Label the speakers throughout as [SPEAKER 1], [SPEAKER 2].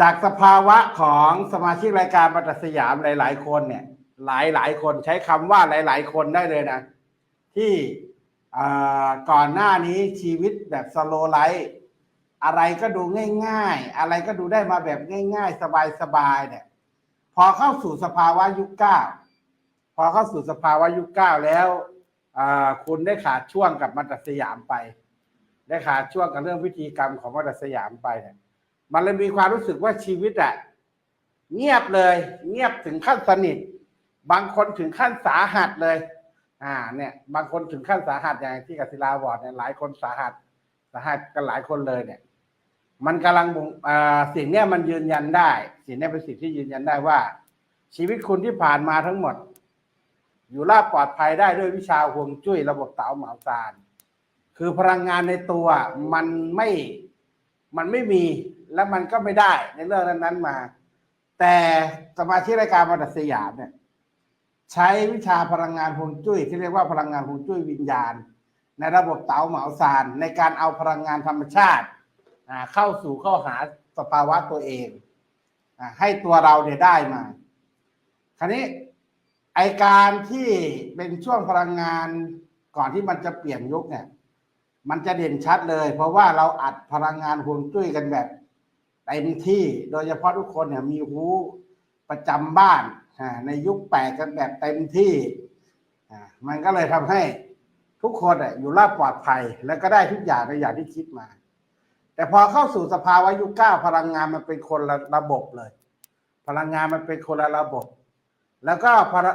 [SPEAKER 1] จากสภาวะของสมาชิกรายการบัตรสยามหลาย ๆ คนเนี่ย หลายหลายๆคนใช้คำว่าหลาย ๆ คนได้เลยนะ ที่ก่อนหน้านี้ชีวิตแบบสโลไลฟ์อะไรก็ดูง่าย ๆ อะไรก็ดูได้มาแบบง่าย ๆ สบาย ๆ เนี่ย พอเข้าสู่สภาวะยุคเก้าพอเข้าสู่สภาวะยุคเก้าแล้วคุณได้ขาดช่วงกับมัตสยามไป ได้ขาดช่วงกับเรื่องพิธีกรรมของมัตสยามไปเนี่ย มันเลยมีความรู้สึกว่าชีวิตอะเงียบเลย เงียบถึงขั้นสนิท บางคนถึงขั้นสาหัสเลย อ่า เนี่ย บางคนถึงขั้นสาหัสอย่างที่กัศิลาบอกเนี่ยหลายคนสาหัส สาหัสกันหลายคนเลยเนี่ย มันกำลังบ่งอ่าสิ่งเนี้ยมันยืนยันได้ สิ่งเนี้ยเป็นสิ่งที่ยืนยันได้ว่า ชีวิตคุณที่ผ่านมาทั้งหมด อยู่รอดปลอดภัยได้ด้วยวิชาห่วงจุ้ยระบบเต๋าเหมาซานคือพลังงานในตัวมันไม่มันไม่มี และมันก็ไม่ได้ในเรื่องนั้นๆมา แต่สมาชิกรายการมาดัสยามเนี่ย ใช้วิชาพลังงานฮวงจุ้ย ที่เรียกว่าพลังงานฮวงจุ้ยวิญญาณ ในระบบเต๋าเหมาซาน ในการเอาพลังงานธรรมชาติเข้าสู่เข้าหาสภาวะตัวเองให้ตัวเราเนี่ยได้มา คราวนี้ไอการที่เป็นช่วงพลังงานก่อนที่มันจะเปลี่ยนยุคเนี่ย มันจะเด่นชัดเลย เพราะว่าเราอัดพลังงานห่วงจุ้ยกันแบบ เต็มที่โดยเฉพาะทุกคนเนี่ยมีหูประจำบ้านในยุคแปดกันแบบเต็มที่มันก็เลยทำให้ทุกคนอะอยู่รอดปลอดภัย แล้วก็ได้ทุกอย่างในอย่างที่คิดมา แต่พอเข้าสู่สภาวะยุคเก้าพลังงานมันเป็นคนละระบบเลย พลังงานมันเป็นคนละระบบ แล้วก็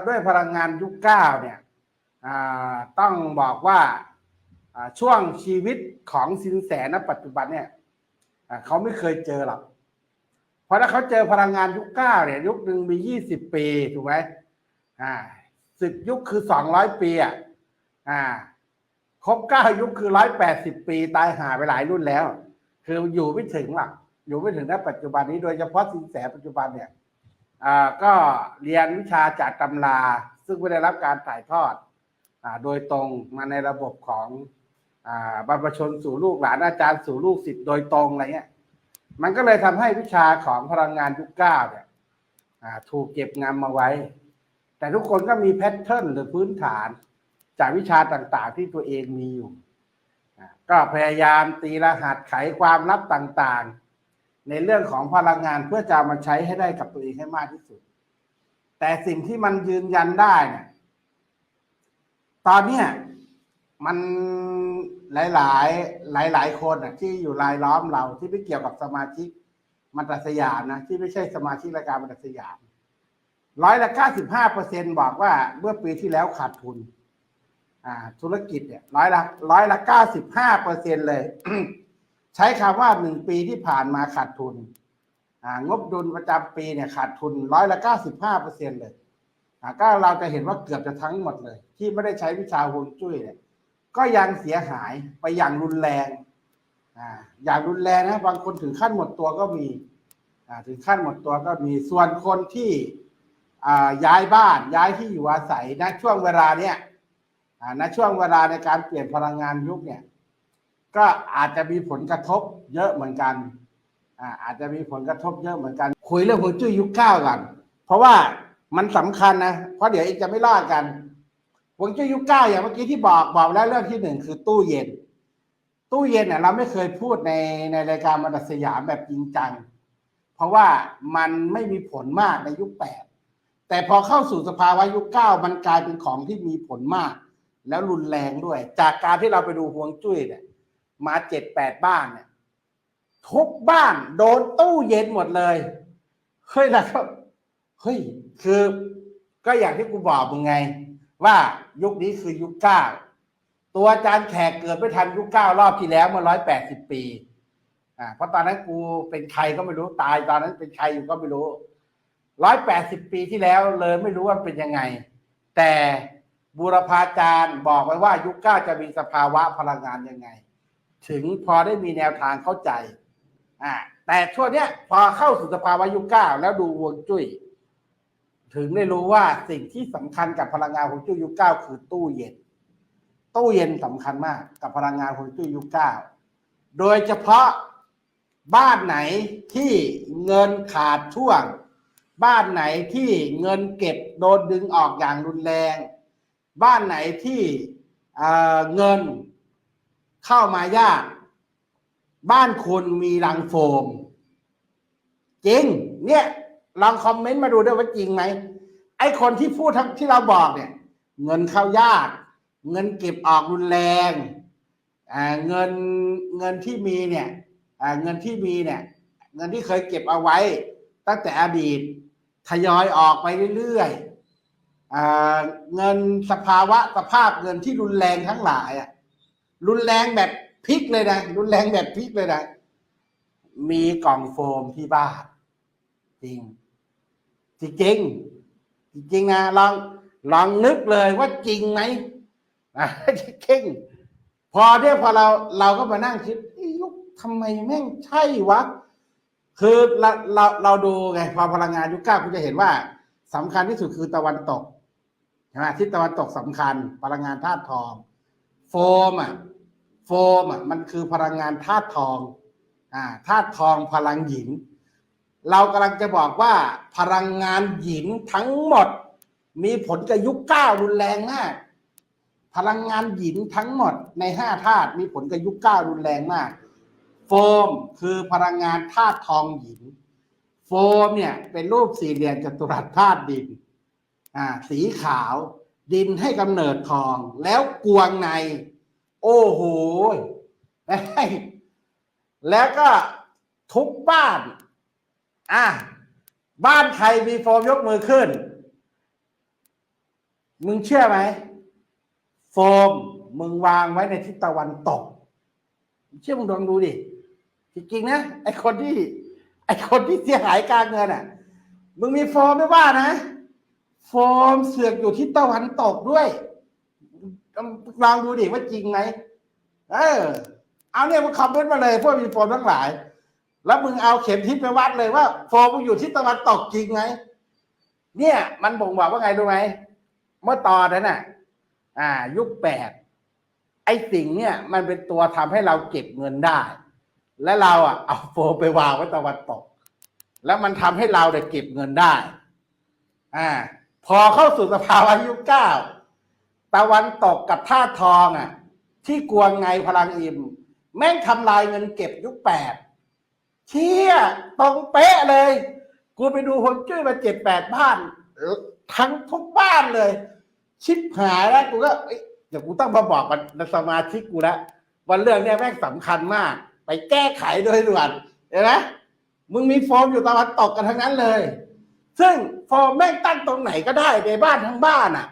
[SPEAKER 1] ด้วยพลังงานยุคเก้าเนี่ยต้องบอกว่าช่วงชีวิตของสินแสณปัจจุบันเนี่ย เขาไม่เคยเจอหรอกเพราะถ้าเขาเจอพลังงานยุคเก้าเนี่ยยุคหนึ่งมียี่สิบปีถูกไหมอ่าสิบยุคคือสองร้อยปีอะอ่าครบเก้ายุคคือร้อยแปดสิบปีตายหาไปหลายรุ่นแล้ว คืออยู่ไม่ถึงหรอกอยู่ไม่ถึงณปัจจุบันนี้โดยเฉพาะสินแสปัจจุบันเนี่ยอ่าก็เรียนวิชาจากตำรา ซึ่งไม่ได้รับการถ่ายทอดอ่าโดยตรงมาในระบบของ บรรพชนสู่ลูกหลานอาจารย์สู่ลูกศิษย์โดยตรงอะไรเงี้ย มันก็เลยทำให้วิชาของพลังงานยุคเก้าเนี่ยถูกเก็บงำมาไว้ แต่ทุกคนก็มีแพทเทิร์นหรือพื้นฐาน จากวิชาต่างๆที่ตัวเองมีอยู่ก็พยายามตีรหัสไขความลับต่างๆ ในเรื่องของพลังงานเพื่อจะามาใช้ให้ได้กับตัวเองให้มากที่สุด แต่สิ่งที่มันยืนยันได้เนี่ยตอนเนี้ย มันหลายหลายๆหลายๆคนอะ ที่อยู่รายล้อมเราที่ไม่เกี่ยวกับสมาชิกมัตสยามนะที่ไม่ใช่สมาชิกรายการมัตสยามร้อยละเก้าสิบห้าเปอร์เซ็นบอกว่าเมื่อปีที่แล้วขาดทุน อ่า ธุรกิจเนี่ยร้อยละร้อยละเก้าสิบห้าเปอร์เซ็นเลย ใช้คำว่าหนึ่งปีที่ผ่านมาขาดทุน อ่า งบดุลประจำปีเนี่ยขาดทุนร้อยละเก้าสิบห้าเปอร์เซ็นเลย อ่า ก็เราจะเห็นว่าเกือบจะทั้งหมดเลย ที่ไม่ได้ใช้วิชาฮวงจุ้ยเนี่ย ก็ยังเสียหายไปอย่างรุนแรงอ่าอย่างรุนแรงนะบางคนถึงขั้นหมดตัวก็มีอ่าถึงขั้นหมดตัวก็มีส่วนคนที่อ่าย้ายบ้านย้ายที่อยู่อาศัยณช่วงเวลาเนี้ยอ่าณช่วงเวลาในการเปลี่ยนพลังงานยุคเนี่ยก็อาจจะมีผลกระทบเยอะเหมือนกันอ่าอาจจะมีผลกระทบเยอะเหมือนกัน คุยเรื่องฮวจุ้ยยุคเก้ากันเพราะว่ามันสำคัญนะเพราะเดี๋ยวอีกจะไม่รอดกัน วงจุ้ยยุคเก้าอย่างเมื่อกี้ที่บอกบอกแล้วเรื่องที่หนึ่งคือตู้เย็น ตู้เย็นเนี่ยเราไม่เคยพูดในในรายการมาดัสยามแบบจริงจัง เพราะว่ามันไม่มีผลมากในยุคแปดแต่พอเข้าสู่สภาวะยุคเก้ามันกลายเป็นของที่มีผลมาก แล้วรุนแรงด้วย จากการที่เราไปดูฮวงจุ้ยเนี่ย มาเจ็ดแปดบ้านเนี่ยทุกบ้านโดนตู้เย็นหมดเลยเฮ้ยนะครับเฮ้ยคือก็อย่างที่กูบอกมึงไง ว่ายุคนี้คือยุคเก้าตัวอาจารย์แขกเกิดไม่ทันยุคเก้ารอบที่แล้วเมื่อร้อยแปดสิบปีอ่าเพราะตอนนั้นกูเป็นใครก็ไม่รู้ตายตอนนั้นเป็นใครอยู่ก็ไม่รู้ร้อยแปดสิบปีที่แล้วเลยไม่รู้ว่าเป็นยังไง แต่บูรพาจารย์บอกไว้ว่ายุคเก้าจะมีสภาวะพลังงานยังไง ถึงพอได้มีแนวทางเข้าใจอ่าแต่ช่วงเนี้ยพอเข้าสู่สภาวะยุคเก้าแล้วดูวงจุ้ย ถึงได้รู้ว่าสิ่งที่สำคัญกับพลังงานฮวงจุ้ยยุคเก้าคือตู้เย็น ตู้เย็นสำคัญมากกับพลังงานฮวงจุ้ยยุคเก้าโดยเฉพาะบ้านไหนที่เงินขาดช่วง บ้านไหนที่เงินเก็บโดนดึงออกอย่างรุนแรง บ้านไหนที่เเงินเข้ามายาก บ้านคุณมีรังโฟมจริงเนี่ย ลองคอมเมนต์มาดูด้วยว่าจริงไหมไอ้คนที่พูดทั้งที่เราบอกเนี่ย เงินเข้ายาก เงินเก็บออกรุนแรงเงินเงินที่มีเนี่ยเงินที่มีเนี่ย เงินที่เคยเก็บเอาไว้ ตั้งแต่อดีตทยอยออกไปเรื่อยๆเงินสภาวะสภาพเงินที่รุนแรงทั้งหลายอะรุนแรงแบบพลิกเลยนะรุนแรงแบบพลิกเลยนะมีกล่องโฟมที่บ้านจริง จริงจริงจริงนะลองลองนึกเลยว่าจริงไหมจริงพอเนี่ยพอเราเราก็มานั่งคิดเอ้ยยุคทำไมแม่งใช่วะ คือเราเราเราดูไงพอพลังงานยุคเก้าคุณจะเห็นว่าสำคัญที่สุดคือตะวันตกใช่ไหมทิศตะวันตกสำคัญ พลังงานธาตุทอง โฟมอะโฟมอะมันคือพลังงานธาตุทองอ่าธาตุทองพลังหญิง เรากำลังจะบอกว่าพลังงานหญิงทั้งหมด มีผลกับยุคเก้ารุนแรงมาก พลังงานหญิงทั้งหมดในห้าธาตุมีผลกับยุคเก้ารุนแรงมาก โฟมคือพลังงานธาตุทองหญิงโฟมเนี่ยเป็นรูปสี่เหลี่ยมจัตุรัสธาตุดินอ่าสีขาวดินให้กำเนิดทองแล้วกวงใน โอ้โหแล้วก็ทุกบ้าน อะบ้านใครมีโฟมยกมือขึ้น มึงเชื่อไหม โฟมมึงวางไว้ในทิศตะวันตก เชื่อมึงลองดูดิ จริงๆนะ ไอคนที่ ไอคนที่เสียหายการเงินอะ มึงมีโฟมไม่ว่านะ โฟมเสือกอยู่ทิศตะวันตกด้วย ลองดูดิว่าจริงไหม เออ เอาเนี่ยมึงคอมเมนต์มาเลยพวกมีโฟมทั้งหลาย แล้วมึงเอาเข็มทิศไปวัดเลยว่าโฟมึงอยู่ทิศตะวันตกจริงไหมเนี่ย มันบ่งบอกว่าไงรู้ไหมเมื่อตอนนั้นน่ะ อ่า ยุคแปดไอ้สิ่งเนี่ย มันเป็นตัวทำให้เราเก็บเงินได้ และเราอะเอาโฟมไปวางไว้ตะวันตก แล้วมันทำให้เราได้เก็บเงินได้ อ่า พอเข้าสู่สภาวะยุคเก้าตะวันตกกับท่าทองอะ ที่กวงไงพลังอิม แม่งทำลายเงินเก็บยุคแปด เชี่ยตรงเป๊ะเลย กูไปดูคนจุ้ยมาเจ็ดแปดบ้าน ทั้งทุกบ้านเลย ชิบหายแล้วกูก็เดี๋ยวกูต้องมาบอกมันสมาชิกกูแล้ววันเรื่องเนี้ยแม่งสำคัญมาก ไปแก้ไขโดยด่วนเห็นไหมมึงมีโฟมอยู่ตะวันตกกันทั้งนั้นเลย ซึ่งโฟมแม่งตั้งตรงไหนก็ได้ในบ้านทั้งบ้านอะ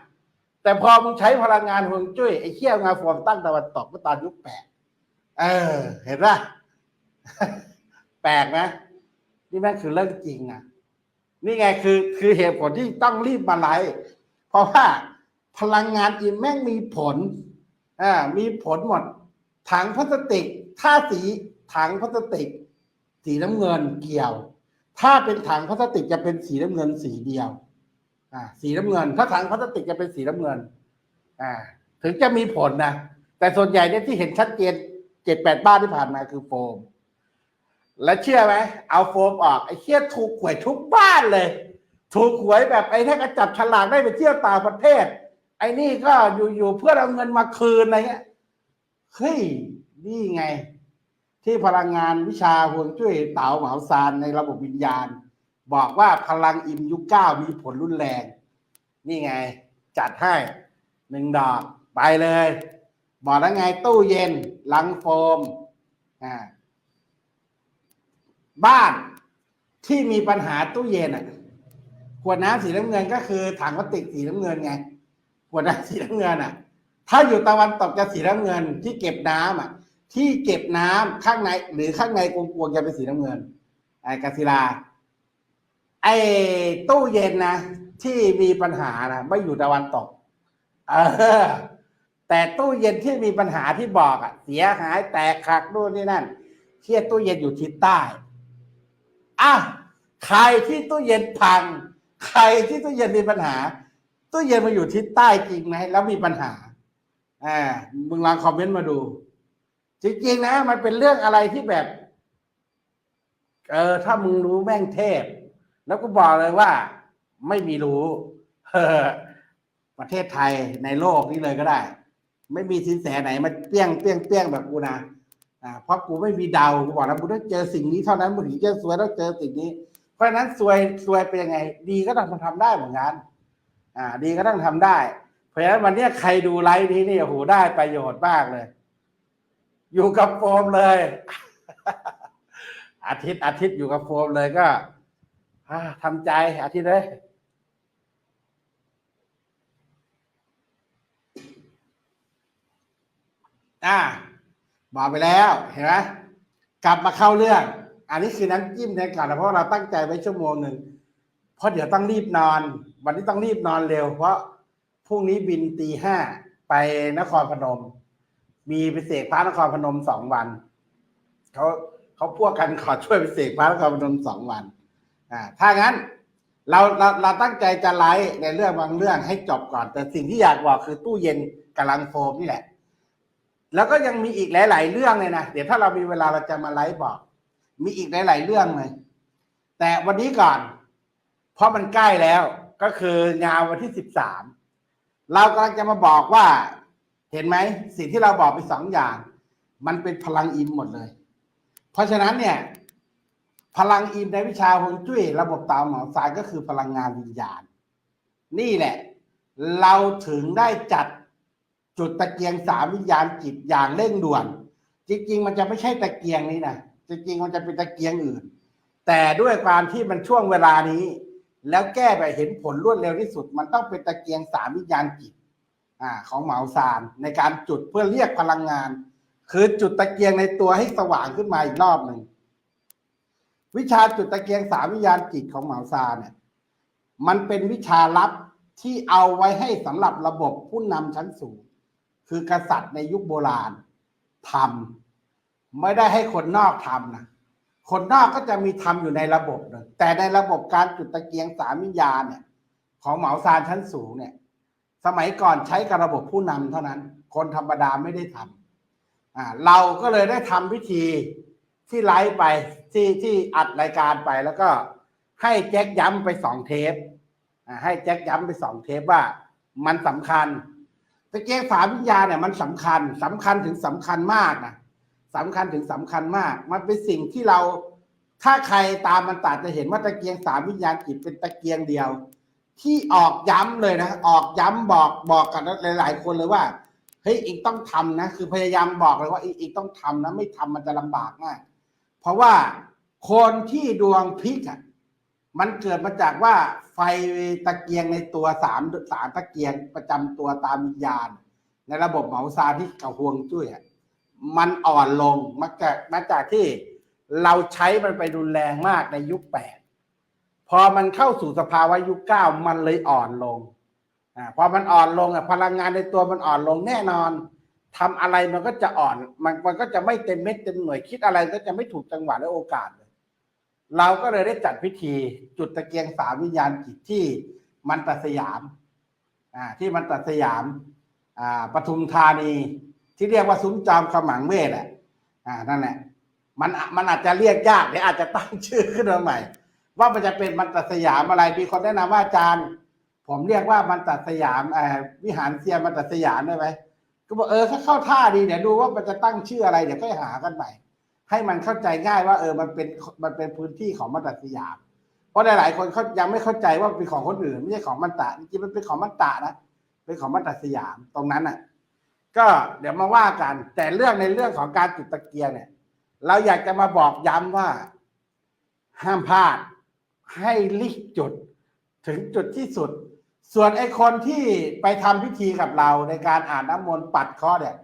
[SPEAKER 1] แต่พอมึงใช้พลังงานฮวงจุ้ยไอ้เขี้ยวงานโฟมตั้งตะวันตกเมื่อตอนยุคแปดเออ เห็นป่ะ ปลกนะนี่แม่งคือเรื่องจริงอะ นี่ไงคือคือเหตุผลที่ต้องรีบมาไลฟ์เพราะว่าพลังงานอินแม่งมีผลอ่ามีผลหมด ถังพลาสติก ถ้าสีถังพลาสติก สีน้ำเงินเกี่ยว ถ้าเป็นถังพลาสติกจะเป็นสีน้ำเงินสีเดียวอ่าสีน้ำเงิน ถ้าถังพลาสติกจะเป็นสีน้ำเงินอ่าถึงจะมีผลนะแต่ส่วนใหญ่เนี่ยที่เห็นชัดเจนเจ็ดแปดบ้านที่ผ่านมาคือโฟม และเชื่อไหมเอาโฟมออกไอ้เชี่ยถูกหวยทุกบ้านเลย ถูกหวยแบบไอ้ถ้ากระจับฉลากได้ไปเที่ยวต่างประเทศ ไอ้นี่ก็อยู่ๆเพื่อเอาเงินมาคืนอะไรเงี้ยเฮ้ยนี่ไง ที่พลังงานวิชาฮวงจุ้ยเต๋าเหมาซานในระบบวิญญาณ บอกว่าพลังอิมยุคเก้ามีผลรุนแรง นี่ไง จัดให้หนึ่งดอกไปเลย บอกแล้วไงตู้เย็นลังโฟมอ่า บ้านที่มีปัญหาตู้เย็นอะขวดน้ำสีน้ำเงินก็คือถังพลาสติกสีน้ำเงินไงขวดน้ำสีน้ำเงินอะ ถ้าอยู่ตะวันตกจะสีน้ำเงิน ที่เก็บน้ำอะ ที่เก็บน้ำข้างใน หรือข้างในกลวงๆจะเป็นสีน้ำเงินไอ้กาศิลาไอ้ตู้เย็นนะที่มีปัญหานะไม่อยู่ตะวันตก เออ แต่ตู้เย็นที่มีปัญหาที่บอกอะ เสียหายแตกหักนู่นนี่นั่นเทียตู้เย็นอยู่ทิศใต้ อะใครที่ตู้เย็นพัง ใครที่ตู้เย็นมีปัญหา ตู้เย็นมาอยู่ทิศใต้จริงไหมแล้วมีปัญหาอ่ามึงลองคอมเมนต์มาดู จริงๆนะ มันเป็นเรื่องอะไรที่แบบ เออ ถ้ามึงรู้แม่งเทพ แล้วกูบอกเลยว่า ไม่มีรู้ประเทศไทยในโลกนี้เลยก็ได้ ไม่มีสินแสไหนมาเปี้ยงเปี้ยงเปี้ยงแบบกูนะ อ่าเพราะกูไม่มีดาวกูบอกแล้วกูต้องเจอสิ่งนี้เท่านั้นมึงถึงจะสวยต้องเจอสิ่งนี้ เพราะฉะนั้นสวยสวยเป็นยังไง ดีก็ต้องทำได้เหมือนกันอ่า ดีก็ต้องทำได้ เพราะฉะนั้นวันนี้ใครดูไลฟ์นี้นี่โอ้โหได้ประโยชน์มากเลย อยู่กับโฟมเลย อาทิตย์อาทิตย์อยู่กับโฟมเลยก็อ่าทำใจอาทิตย์เลยอ่า บอกไปแล้วเห็นไหมกลับมาเข้าเรื่อง อันนี้คือน้ำจิ้มในก่อนนะเพราะเราตั้งใจไว้ชั่วโมงหนึ่งเพราะเดี๋ยวต้องรีบนอน วันนี้ต้องรีบนอนเร็ว เพราะพรุ่งนี้บินตีห้าไปนครพนม มีไปเสกพระนครพนมสองวันเขาเขาพวกกันขอช่วยไปเสกพระนครพนมสองวันอ่าถ้างั้นเราเราเราตั้งใจจะไลฟ์ในเรื่องบางเรื่องให้จบก่อน แต่สิ่งที่อยากบอกคือตู้เย็นกำลังโฟมนี่แหละ แล้วก็ยังมีอีกหลาย ๆ เรื่องเลยนะเดี๋ยวถ้าเรามีเวลาเราจะมาไลฟ์บอก มีอีกหลาย ๆ เรื่องเลย แต่วันนี้ก่อน เพราะมันใกล้แล้วก็คืองานวันที่สิบสามเรากำลังจะมาบอกว่า เห็นไหมสิ่งที่เราบอกไปสองอย่าง มันเป็นพลังอิมหมดเลย เพราะฉะนั้นเนี่ย พลังอิมในวิชาฮวงจุ้ยระบบตามหมอสายก็คือพลังงานวิญญาณ นี่แหละ เราถึงได้จัด จุดตะเกียงสามวิญญาณจิตอย่างเร่งด่วน จริง ๆ มันจะไม่ใช่ตะเกียงนี้นะจริง ๆ มันจะเป็นตะเกียงอื่น แต่ด้วยความที่มันช่วงเวลานี้ แล้วแก้ไปเห็นผลรวดเร็วที่สุด มันต้องเป็นตะเกียงสามวิญญาณจิตอ่าของเหมาซานในการจุดเพื่อเรียกพลังงาน คือจุดตะเกียงในตัวให้สว่างขึ้นมาอีกรอบหนึ่งวิชาจุดตะเกียงสามวิญญาณจิตของเหมาซาเนี่ยมันเป็นวิชาลับที่เอาไว้ให้สำหรับระบบผู้นำชั้นสูง คือกษัตริย์ในยุคโบราณทำไม่ได้ให้คนนอกทำนะคนนอกก็จะมีทำอยู่ในระบบนะแต่ในระบบการจุดตะเกียงสามิญญาเนี่ย ของเหมาซานชั้นสูงเนี่ย สมัยก่อนใช้กับระบบผู้นำเท่านั้น คนธรรมดาไม่ได้ทำอ่าเราก็เลยได้ทำพิธีที่ไลฟ์ไปที่ที่อัดรายการไปแล้วก็ให้แจ็คย้ำไปสองเทปอ่าให้แจ็คย้ำไปสองเทปว่ามันสำคัญ ตะเกียงสามวิญญาณเนี่ยมันสำคัญสำคัญถึงสำคัญมากนะสำคัญถึงสำคัญมาก มันเป็นสิ่งที่เราถ้าใครตามมันตาจะเห็นว่าตะเกียงสามวิญญาณจิตเป็นตะเกียงเดียว ที่ออกย้ำเลยนะออกย้ำบอกบอกกันหลาย ๆ คนเลยว่าเฮ้ยอีกต้องทำนะคือพยายามบอกเลยว่าอีกอีกต้องทำนะไม่ทำมันจะลำบากมากเพราะว่าคนที่ดวงพลิกอะมันเกิดมาจากว่า ไฟตะเกียงในตัวสามสามตะเกียงประจำตัวตามวิญญาณ ในระบบเหมาซาที่กับฮวงจุ้ยมันอ่อนลงมาจากมาจากที่เราใช้มันไปรุนแรงมากในยุคแปดพอมันเข้าสู่สภาวะยุคเก้ามันเลยอ่อนลงอ่าพอมันอ่อนลงอะพลังงานในตัวมันอ่อนลงแน่นอนทำอะไรมันก็จะอ่อน มันมันก็จะไม่เต็มเม็ดเต็มหน่วยคิดอะไรก็จะไม่ถูกจังหวะและโอกาสเลย เราก็เลยได้จัดพิธีจุดตะเกียงสามวิญญาณจิตที่มันตัดสยามอ่าที่มันตัดสยามอ่าปทุมธานี ที่เรียกว่าซุ้มจอมขมังเวทอะอ่านั่นแหละมันมันอาจจะเรียกยากเดี๋ยวอาจจะตั้งชื่อขึ้นมาใหม่ ว่ามันจะเป็นมันตัดสยามอะไรมีคนแนะนำว่าอาจารย์ ผมเรียกว่ามันตัดสยามอ่อวิหารเซียมันตัดสยามได้ไหมก็บอกเออถ้าเข้าท่าดีเดี๋ยวดูว่ามันจะตั้งชื่ออะไรเดี๋ยวค่อยหากันใหม่ ให้มันเข้าใจง่ายว่าเออมันเป็นมันเป็นพื้นที่ของมันตัดสยาม เพราะหลายๆคนเขายังไม่เข้าใจว่าเป็นของคนอื่น ไม่ใช่ของมันตะจริงๆมันเป็นของมันตะนะเป็นของมันตัดสยามตรงนั้นอะ ก็เดี๋ยวมาว่ากัน แต่เรื่องในเรื่องของการจุดตะเกียงเนี่ย เราอยากจะมาบอกย้ำว่า ห้ามพลาด ให้ลิกจุด ถึงจุดที่สุด ส่วนไอ้คนที่ไปทำพิธีกับเราในการอ่านน้ำมนต์ปัดข้อเนี่ย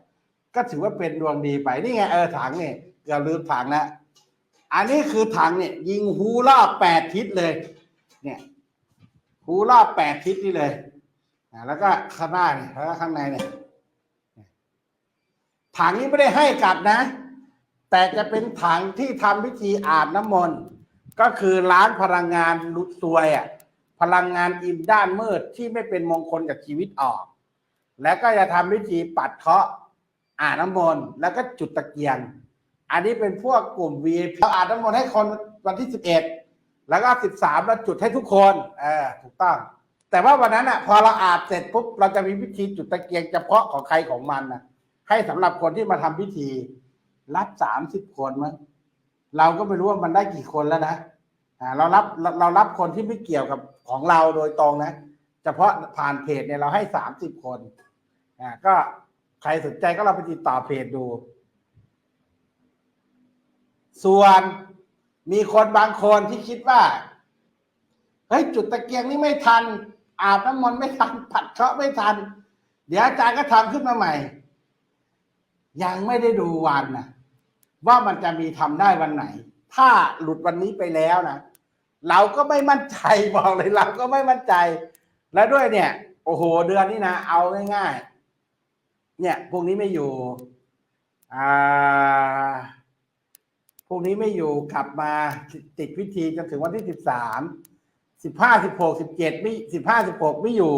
[SPEAKER 1] ก็ถือว่าเป็นดวงดีไปนี่ไงเออถังเนี่ย กือบลืมถังแล้วอันนี้คือถังเนี่ย ยิงหูรอบแปดทิศเลย เนี่ยหูรอบแปดทิศนี่เลยแล้วก็ข้างหน้าเนี่ยแล้วก็ข้างในเนี่ยถังนี้ไม่ได้ให้กลับนะ แต่จะเป็นถังที่ทำพิธีอาบน้ำมนต์ก็คือล้างพลังงานลุซวยอะพลังงานอิ่มด้านมืดที่ไม่เป็นมงคลกับชีวิตออก และก็จะทำพิธีปัดเคาะอาบน้ำมนต์แล้วก็จุดตะเกียง อันนี้เป็นพวกกลุ่ม VIP เราอาบน้ำมนต์ให้คนวันที่สิบเอ็ดแล้วก็สิบสามเราจุดให้ทุกคนเออถูกต้อง แต่ว่าวันนั้นอะพอเราอาบเสร็จปุ๊บเราจะมีพิธีจุดตะเกียงเฉพาะของใครของมันนะให้สำหรับคนที่มาทำพิธี รับสามสิบคนมั้งเราก็ไม่รู้ว่ามันได้กี่คนแล้วนะเรารับเรเรารับคนที่ไม่เกี่ยวกับของเราโดยตรงนะ เฉพาะผ่านเพจเนี่ยเราให้สามสิบคนอ่าก็ใครสนใจก็เราไปติดต่อเพจดู ส่วนมีคนบางคนที่คิดว่าเฮ้ยจุดตะเกียงนี่ไม่ทัน อาบน้ำมนต์ไม่ทัน ผัดเคราะห์ไม่ทัน เดี๋ยวอาจารย์ก็ทำขึ้นมาใหม่ ยังไม่ได้ดูวันนะว่ามันจะมีทำได้วันไหน ถ้าหลุดวันนี้ไปแล้วนะเราก็ไม่มั่นใจบอกเลยเราก็ไม่มั่นใจ แล้วด้วยเนี่ย โอ้โห เดือนนี้นะเอาง่ายๆเนี่ย พวกนี้ไม่อยู่อ่า พวกนี้ไม่อยู่กลับมาติดพิธีจนถึงวันที่สิบสามสิบห้าสิบหกสิบเจ็ดไม่สิบห้าสิบหกไม่อยู่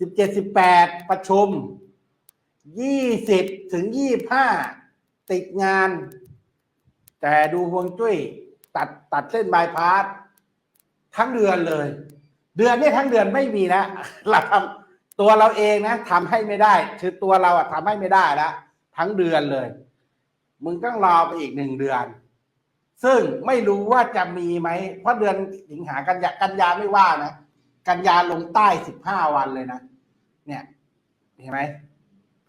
[SPEAKER 1] สิบเจ็ดสิบแปดประชุมยี่สิบถึงยี่ห้าติดงาน แต่ดูฮวงจุ้ยตัดตัดเส้นบายพาสทั้งเดือนเลย เดือนนี้ทั้งเดือนไม่มีนะเราทำตัวเราเองนะทำให้ไม่ได้ คือตัวเราอะทำให้ไม่ได้แล้วทั้งเดือนเลย มึงต้องรอไปอีกหนึ่งเดือน ซึ่งไม่รู้ว่าจะมีไหม เพราะเดือนสิงหากันยากันยาไม่ว่านะ กันยาลงใต้สิบห้าวันเลยนะ เนี่ยเห็นไหม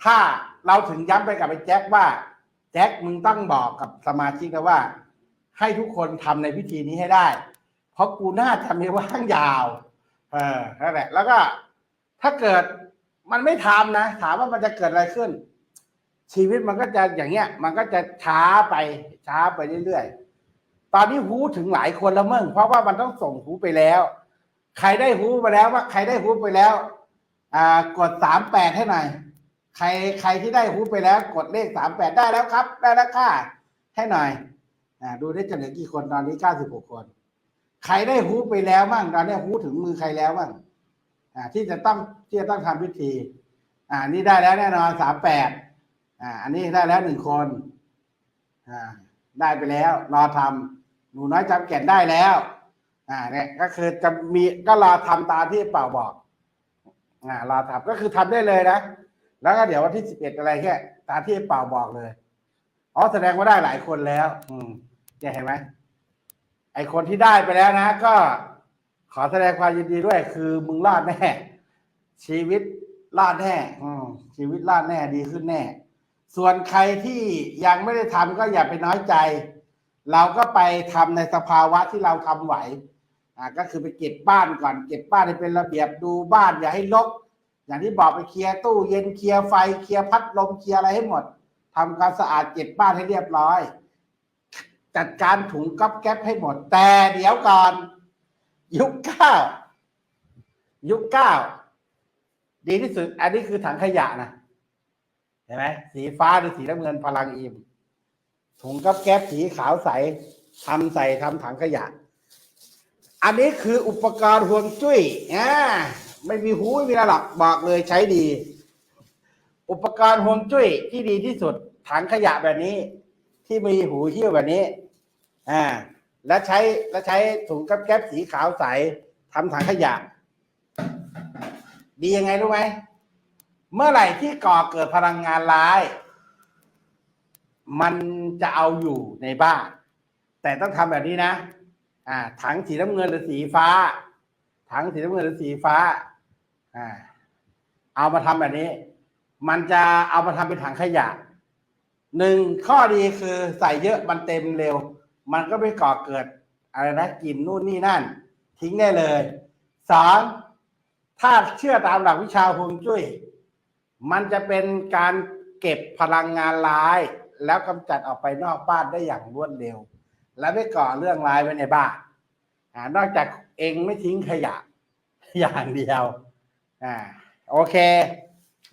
[SPEAKER 1] ถ้าเราถึงย้ำไปกับไอ้แจ็คว่าแจ็คมึงต้องบอกกับสมาชิกนะว่า ให้ทุกคนทำในพิธีนี้ให้ได้ เพราะกูน่าจะม่ว่างยาว เออนั่นแหละ แล้วก็ถ้าเกิดมันไม่ทำนะ ถามว่ามันจะเกิดอะไรขึ้น ชีวิตมันก็จะอย่างเงี้ย มันก็จะช้าไปช้าไปเรื่อยๆ ตอนนี้ฮูถึงหลายคนแล้วเมึงเพราะว่ามันต้องส่งฮูไปแล้ว ใครได้ฮูไปแล้วว่าใครได้ฮูไปแล้ว อ่ากดสามแปดให้หน่อยใครใครที่ได้ฮูไปแล้ว กดเลขสามแปดได้แล้วครับ ได้แล้วค่ะให้หน่อยอ่าดูได้จะเหลือกี่คนตอนนี้เก้าสิบหกคน ใครได้ฮูไปแล้วบ้างตอนนี้ฮูถึงมือใครแล้วบ้างอ่า ที่จะต้องที่จะต้องทำพิธี อ่า นี่ได้แล้วแน่นอนสามแปดอ่า อันนี้ได้แล้วหนึ่งคน อ่า ได้ไปแล้ว รอทำ หนูน้อยจำแก่นได้แล้ว อ่า เนี่ย ก็คือจะมีก็รอทำตามที่เป่าบอก อ่ารอทำก็คือทำได้เลยนะ แล้วก็เดี๋ยววันที่สิบเอ็ดอะไรแค่ตามที่เป่าบอกเลย อ๋อแสดงว่าได้หลายคนแล้ว อืมเนี่ยเห็นไหมไอคนที่ได้ไปแล้วนะ ก็ขอแสดงความยินดีด้วย คือมึงรอดแน่ ชีวิตรอดแน่ อืมชีวิตรอดแน่ดีขึ้นแน่ ส่วนใครที่ยังไม่ได้ทำก็อย่าไปน้อยใจ เราก็ไปทำในสภาวะที่เราทำไหวอ่าก็คือไปเก็บบ้านก่อน เก็บบ้านให้เป็นระเบียบดูบ้านอย่าให้รกอย่างที่บอกไปเคลียร์ตู้เย็นเคลียร์ไฟเคลียร์พัดลมเคลียร์อะไรให้หมดทำความสะอาดเก็บบ้านให้เรียบร้อย จัดการถุงก๊อบแก๊บให้หมด แต่เดี๋ยวก่อน ยุคเก้ายุคเก้าดีที่สุด อันนี้คือถังขยะนะเห็นไหมสีฟ้าหรือสีน้ำเงินพลังอิ่ม ถุงก๊อบแก๊บสีขาวใสทำใส่ทำถังขยะ อันนี้คืออุปกรณ์ห่วงจุ้ยอ่าไม่มีหูไม่มีอะไรหรอกบอกเลยใช้ดี อุปกรณ์ห่วงจุ้ยที่ดีที่สุด ถังขยะแบบนี้ ที่มีหูหิ้วแบบนี้อ่าแล้วใช้แล้วใช้ถุงกับแก๊บสีขาวใสทำถังขยะ ดียังไงรู้ไหมเมื่อไหร่ที่ก่อเกิดพลังงานร้าย มัน จะเอาอยู่ในบ้าน แต่ต้องทำแบบนี้นะ อ่า ถังสีน้ำเงินหรือสีฟ้า ถังสีน้ำเงินหรือสีฟ้า อ่า เอามาทำแบบนี้ มันจะเอามาทำเป็นถังขยะหนึ่งข้อดีคือใส่เยอะมันเต็มเร็ว มันก็ไม่ก่อเกิดอะไรนะกลิ่นนู่นนี่นั่น ทิ้งได้เลยสองถ้าเชื่อตามหลักวิชาฮวงจุ้ย มันจะเป็นการเก็บพลังงานร้าย แล้วกำจัดออกไปนอกบ้านได้อย่างรวดเร็ว และไม่ก่อเรื่องร้ายไว้ในบ้านอนอกจากเองไม่ทิ้งขยะอย่างเดียวอ่าโอเค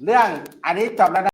[SPEAKER 1] เรื่องอันนี้จบแล้วนะ